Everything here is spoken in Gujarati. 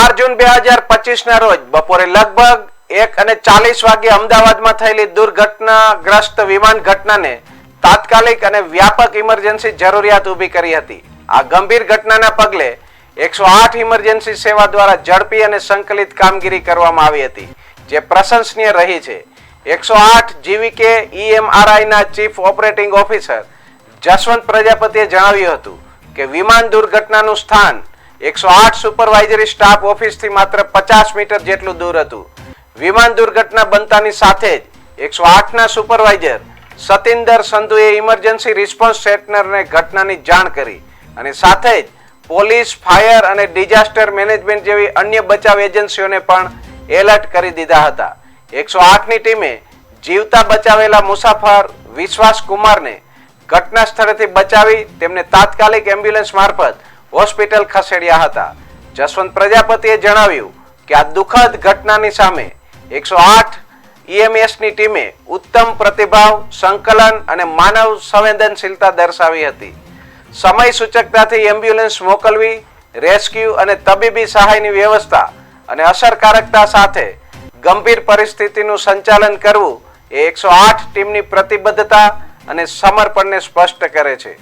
બાર જૂન બે હજાર પચીસ ના રોજ બપોરે લગભગ એક અને ચાલીસ વાગે અમદાવાદમાં થયેલી દુર્ઘટનાગ્રસ્ત વિમાન ઘટનાને તાત્કાલિક અને વ્યાપક ઇમરજન્સી જરૂરિયાત ઊભી કરી હતી. આ ગંભીર ઘટનાના પગલે એકસો આઠ ઇમરજન્સી સેવા દ્વારા ઝડપી અને સંકલિત કામગીરી કરવામાં આવી હતી, જે પ્રશંસનીય રહી છે. એકસો આઠ જીવીકે ઈએમઆરઆઈના ચીફ ઓપરેટિંગ ઓફિસર જસવંત પ્રજાપતિએ જણાવ્યું હતું કે, વિમાન દુર્ઘટનાનું સ્થાન એકસો આઠ સુપરવાઇઝરી સ્ટાફ ઓફિસથી માત્ર પચાસ મીટર જેટલું દૂર હતું. વિમાન દુર્ઘટના બનતાની સાથે જ એકસો આઠના સુપરવાઇઝર સતિન્દર સંધુએ ઇમરજન્સી રિસ્પોન્સ સેન્ટરને ઘટનાની જાણ કરી અને સાથે જ પોલીસ, ફાયર અને ડિઝાસ્ટર મેનેજમેન્ટ જેવી અન્ય બચાવ એજન્સીઓને પણ એલર્ટ કરી દીધા હતા. એકસો આઠની ટીમે જીવતા બચાવેલા મુસાફર વિશ્વાસ કુમારને ઘટના સ્થળેથી બચાવી તેમને તાત્કાલિક એમ્બ્યુલન્સ મારફત હોસ્પિટલ ખસેડ્યા હતા. જસવંત પ્રજાપતિએ જણાવ્યું કે આ દુઃખદ ઘટનાની સામે એકસો આઠ ઈએમએસની ટીમે ઉત્તમ પ્રતિભાવ, સંકલન અને માનવ સંવેદનશીલતા દર્શાવી હતી. સમય સૂચકતાથી એમ્બ્યુલન્સ મોકલવી, રેસ્ક્યુ અને તબીબી સહાયની વ્યવસ્થા અને અસરકારકતા સાથે ગંભીર પરિસ્થિતિનું સંચાલન કરવું એ એકસો આઠ ટીમની પ્રતિબદ્ધતા અને સમર્પણને સ્પષ્ટ કરે છે.